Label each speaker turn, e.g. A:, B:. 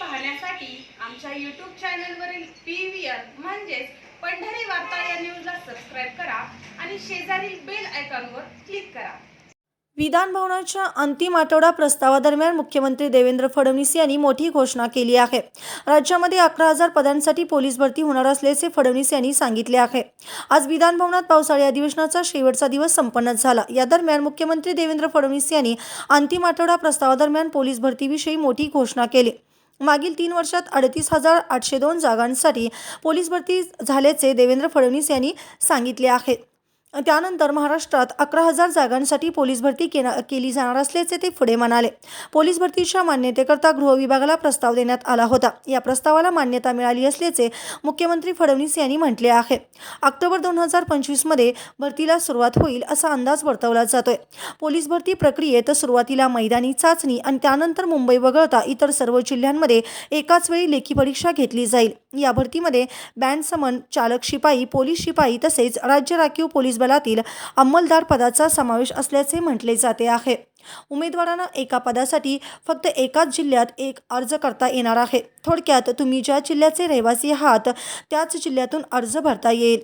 A: पाहण्यासाठी आमच्या यूट्यूब चॅनलवरील पी व्ही आर म्हणजेच पंढरी वार्ता या न्यूजला सबस्क्राईब करा आणि शेजारील बेल आयकॉनवर क्लिक करा.
B: विधान भवनाच्या अंतिम आठवडा प्रस्तावादरम्यान मुख्यमंत्री देवेंद्र फडणवीस यांनी मोठी घोषणा केली आहे. राज्यामध्ये अकरा हजार पदांसाठी पोलीस भरती होणार असल्याचे फडणवीस यांनी सांगितले आहे. आज विधान भवनात पावसाळी अधिवेशनाचा शेवटचा दिवस संपन्न झाला. या दरम्यान मुख्यमंत्री देवेंद्र फडणवीस यांनी अंतिम आठवडा प्रस्तावादरम्यान पोलीस भरतीविषयी मोठी घोषणा केली. मागील तीन वर्षात अडतीस हजार आठशे दोन जागांसाठी पोलीस भरती झाल्याचे देवेंद्र फडणवीस यांनी सांगितले आहे. त्यानंतर महाराष्ट्रात अकरा हजार जागांसाठी पोलीस भरती केना केली जाणार असल्याचे ते पुढे म्हणाले. पोलीस भरतीच्या मान्यतेकरता गृह विभागाला प्रस्ताव देण्यात आला होता. या प्रस्तावाला मान्यता मिळाली असल्याचे मुख्यमंत्री फडणवीस यांनी म्हटले आहे. ऑक्टोबर दोन हजार पंचवीसमध्ये भरतीला सुरुवात होईल असा अंदाज वर्तवला जातोय. पोलीस भरती प्रक्रियेत सुरुवातीला मैदानी चाचणी आणि त्यानंतर मुंबई वगळता इतर सर्व जिल्ह्यांमध्ये एकाच वेळी लेखी परीक्षा घेतली जाईल. या भरतीमध्ये बँड समन चालक शिपाई पोलीस शिपाई तसेच राज्य राखीव पोलीस बलातील अंमलदार पदाचा समावेश असल्याचे म्हटले जाते आहे. उमेदवारांना एका पदासाठी फक्त एकाच जिल्ह्यात एक अर्ज करता येणार आहे. थोडक्यात तुम्ही ज्या जिल्ह्याचे रहिवासी आहात त्याच जिल्ह्यातून अर्ज भरता येईल.